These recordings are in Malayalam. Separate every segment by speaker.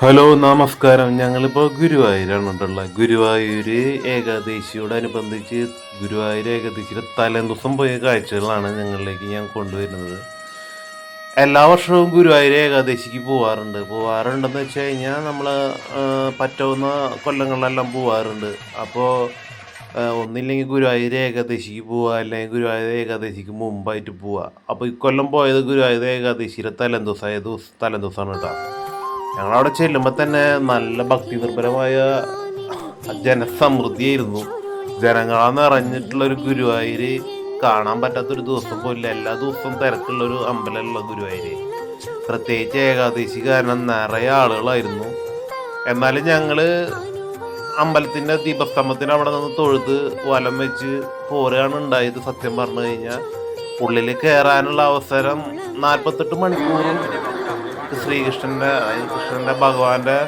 Speaker 1: ഹലോ നമസ്കാരം. ഞങ്ങളിപ്പോൾ ഗുരുവായൂരാണ് ഉള്ളത് ഗുരുവായൂർ ഏകാദശിയോടനുബന്ധിച്ച് ഗുരുവായൂർ ഏകാദശിയുടെ തലേദിവസം പോയ കാഴ്ചകളാണ് ഞങ്ങളിലേക്ക് ഞാൻ കൊണ്ടുവരുന്നത്. എല്ലാ വർഷവും ഗുരുവായൂർ ഏകാദശിക്ക് പോവാറുണ്ട്. പോവാറുണ്ടെന്ന് വെച്ച് കഴിഞ്ഞാൽ നമ്മൾ പറ്റാവുന്ന കൊല്ലങ്ങളിലെല്ലാം പോവാറുണ്ട്. അപ്പോൾ ഒന്നില്ലെങ്കിൽ ഗുരുവായൂർ ഏകാദശിക്ക് പോവുക അല്ലെങ്കിൽ ഗുരുവായൂർ ഏകാദശിക്ക് മുമ്പായിട്ട് പോവുക അപ്പോൾ ഇക്കൊല്ലം പോയത് ഗുരുവായൂർ ഏകാദശിയുടെ തലേദിവസമായ ദിവസം തലേദിവസമാണ് കേട്ടോ. ഞങ്ങളവിടെ ചെല്ലുമ്പോൾ തന്നെ നല്ല ഭക്തി നിർഭരമായ ജനസമൃദ്ധിയായിരുന്നു. ജനങ്ങളാ നിറഞ്ഞിട്ടുള്ള ഒരു ഗുരുവായൂര് കാണാൻ പറ്റാത്തൊരു ദിവസം പോലില്ല. എല്ലാ ദിവസവും തിരക്കുള്ള ഒരു അമ്പലമുള്ള ഗുരുവായൂര്. പ്രത്യേകിച്ച് ഏകാദശി കാരണം നിറയെ ആളുകളായിരുന്നു. എന്നാലും ഞങ്ങൾ അമ്പലത്തിന്റെ ദീപസ്തംഭത്തിന് അവിടെ നിന്ന് തൊഴുത് വലം വെച്ച് പോരുകയാണ് ഉണ്ടായത് സത്യം പറഞ്ഞു കഴിഞ്ഞാൽ ഉള്ളിൽ കയറാനുള്ള അവസരം നാൽപ്പത്തെട്ട് മണിക്കൂറും ശ്രീകൃഷ്ണന്റെ കൃഷ്ണന്റെ ഭഗവാന്റെ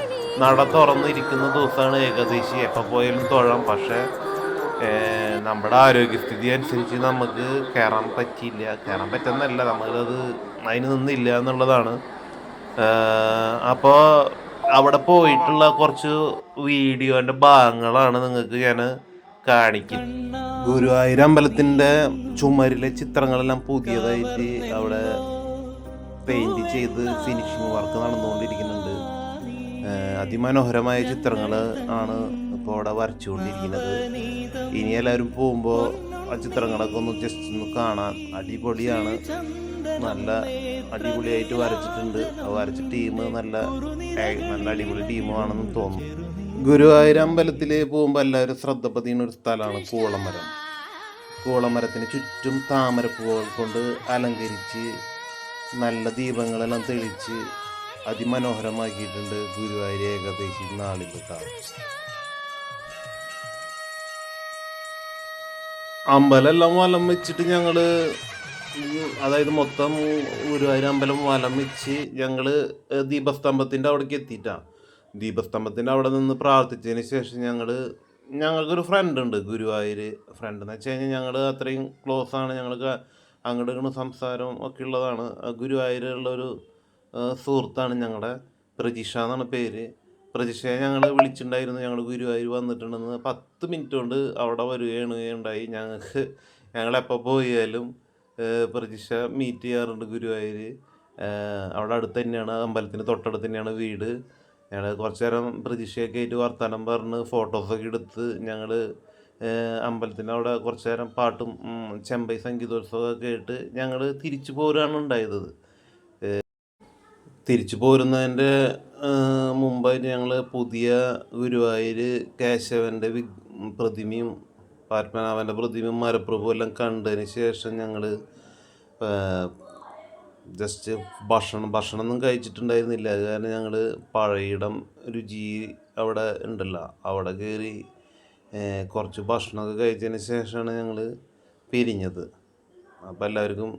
Speaker 1: നട തുറന്നിരിക്കുന്ന ദിവസമാണ് ഏകദേശി എപ്പോൾ പോയാലും തൊഴാം. പക്ഷേ നമ്മുടെ ആരോഗ്യസ്ഥിതി അനുസരിച്ച് നമുക്ക് കയറാൻ പറ്റിയില്ല. കയറാൻ പറ്റുന്നല്ല നമ്മളത് അതിന് നിന്നില്ല എന്നുള്ളതാണ്. അപ്പോൾ അവിടെ പോയിട്ടുള്ള കുറച്ച് വീഡിയോന്റെ ഭാഗങ്ങളാണ് നിങ്ങൾക്ക് ഞാൻ കാണിക്കും ഗുരുവായൂർ അമ്പലത്തിന്റെ ചുമരിലെ ചിത്രങ്ങളെല്ലാം പുതിയതായിട്ട് അവിടെ പെയിന്റ് ചെയ്ത് ഫിനിഷിങ് വർക്ക് നടന്നുകൊണ്ടിരിക്കുന്നുണ്ട്. അതിമനോഹരമായ ചിത്രങ്ങൾ ആണ് ഇപ്പോൾ അവിടെ വരച്ചുകൊണ്ടിരിക്കുന്നത്. ഇനി എല്ലാവരും പോകുമ്പോൾ ആ ചിത്രങ്ങളൊക്കെ ഒന്ന് ജസ്റ്റ് ഒന്ന് കാണാൻ അടിപൊളിയാണ്. നല്ല അടിപൊളിയായിട്ട് വരച്ചിട്ടുണ്ട്. വരച്ച ടീം നല്ല നല്ല അടിപൊളി ടീമാണെന്ന് തോന്നുന്നു ഗുരുവായൂർ അമ്പലത്തിൽ പോകുമ്പോൾ എല്ലാവരും ശ്രദ്ധ പതിയുന്ന ഒരു സ്ഥലമാണ് കൂളമരം കൂളമരത്തിന് ചുറ്റും താമരപ്പൂവുകൾ കൊണ്ട് അലങ്കരിച്ച് നല്ല ദീപങ്ങളെല്ലാം തെളിച്ച് അതിമനോഹരമാക്കിയിട്ടുണ്ട് ഗുരുവായൂർ ഏകദേശി നാളിൽ കാണും അമ്പലമെല്ലാം വലം വെച്ചിട്ട് ഞങ്ങൾ ഉം അതായത് മൊത്തം ഗുരുവായൂർ അമ്പലം വലം വെച്ച് ഞങ്ങൾ ദീപസ്തംഭത്തിന്റെ അവിടേക്ക് എത്തിയിട്ടാണ് ദീപസ്തംഭത്തിന്റെ അവിടെ നിന്ന് പ്രാർത്ഥിച്ചതിന് ശേഷം ഞങ്ങൾ ഞങ്ങൾക്കൊരു ഫ്രണ്ട് ഉണ്ട് ഗുരുവായൂർ ഫ്രണ്ട് എന്ന് വെച്ച് കഴിഞ്ഞാൽ ഞങ്ങൾ അത്രയും ക്ലോസ് ആണ്. ഞങ്ങൾക്ക് അങ്ങോട്ട് സംസാരവും സംസാരം ഒക്കെ ഉള്ളതാണ് ഗുരുവായൂരുള്ളൊരു സുഹൃത്താണ് ഞങ്ങളുടെ പ്രജിഷ എന്നാണ് പേര്. പ്രജിഷയെ ഞങ്ങൾ വിളിച്ചിട്ടുണ്ടായിരുന്നു ഞങ്ങൾ ഗുരുവായൂർ വന്നിട്ടുണ്ടെന്ന് പത്ത് മിനിറ്റ് കൊണ്ട് അവിടെ വരികയാണ് ഉണ്ടായി. ഞങ്ങൾക്ക് ഞങ്ങളെപ്പോൾ പോയാലും പ്രജിഷ മീറ്റ് ചെയ്യാറുണ്ട് ഗുരുവായൂർ അവിടെ അടുത്ത് തന്നെയാണ് അമ്പലത്തിന് തൊട്ടടുത്ത് തന്നെയാണ് വീട്. ഞങ്ങൾ കുറച്ച് നേരം പ്രതീക്ഷയൊക്കെ ആയിട്ട് വർത്തമാനം പറഞ്ഞ് ഫോട്ടോസൊക്കെ എടുത്ത് ഞങ്ങൾ അമ്പലത്തിന്റെ അവിടെ കുറച്ച് നേരം പാട്ടും ചെമ്പൈ സംഗീതോത്സവമൊക്കെ കേട്ട് ഞങ്ങൾ തിരിച്ചു പോരാണ് ഉണ്ടായത്. തിരിച്ചു പോരുന്നതിന്റെ മുമ്പായിട്ട് ഞങ്ങൾ പുതിയ ഗുരുവായൂർ കേശവന്റെ വി പ്രതിമയും പത്മനാഭന്റെ പ്രതിമയും മരപ്രഭു എല്ലാം കണ്ടതിന് ശേഷം ഞങ്ങൾ ജസ്റ്റ് ഭക്ഷണം ഭക്ഷണമൊന്നും കഴിച്ചിട്ടുണ്ടായിരുന്നില്ല. കാരണം ഞങ്ങൾ പഴയിടം രുചി അവിടെ ഉണ്ടല്ലോ. അവിടെ കയറി കുറച്ച് ഭക്ഷണമൊക്കെ കഴിച്ചതിന് ശേഷമാണ് ഞങ്ങൾ പിരിഞ്ഞത്. അപ്പോൾ എല്ലാവർക്കും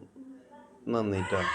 Speaker 1: നന്ദിയിട്ടാണ്